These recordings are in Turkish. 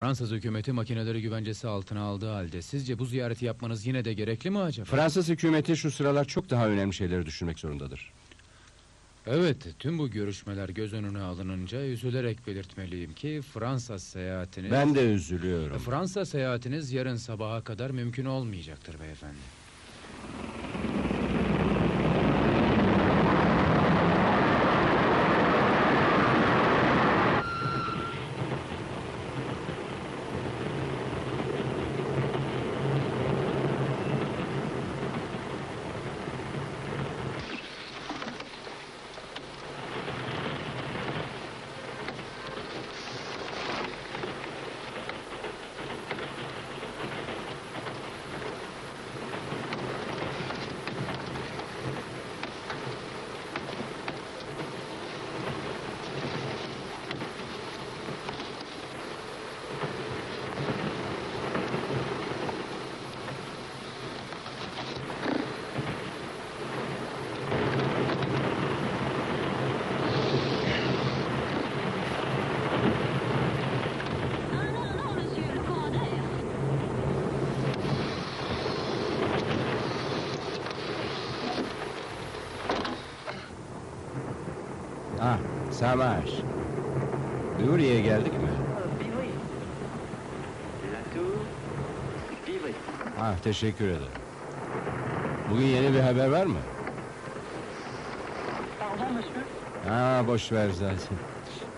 Fransız hükümeti makineleri güvencesi altına aldığı halde sizce bu ziyareti yapmanız yine de gerekli mi acaba? Fransız hükümeti şu sıralar çok daha önemli şeyleri düşünmek zorundadır. Evet, tüm bu görüşmeler göz önüne alınınca üzülerek belirtmeliyim ki Fransa seyahatiniz... Ben de üzülüyorum. Fransa seyahatiniz yarın sabaha kadar mümkün olmayacaktır beyefendi. Ah, Samaş. Nuriye'ye geldik mi? Ah, teşekkür ederim. Bugün yeni bir haber var mı? Ha, boş ver zaten.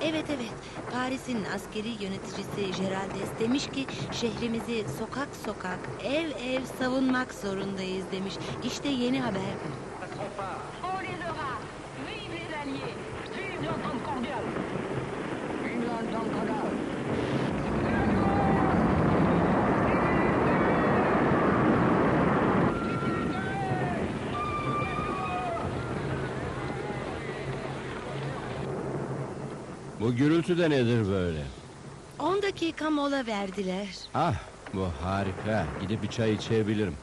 Evet evet. Paris'in askeri yöneticisi Geraldes demiş ki şehrimizi sokak sokak, ev ev savunmak zorundayız demiş. İşte yeni haber. Passeront pas. On les aura. Vive les alliés. Vive l'entente cordiale. Une l'entente cordiale. Bu gürültü de nedir böyle? 10 dakika mola verdiler. Ah, bu harika. Gidip bir çay içebilirim.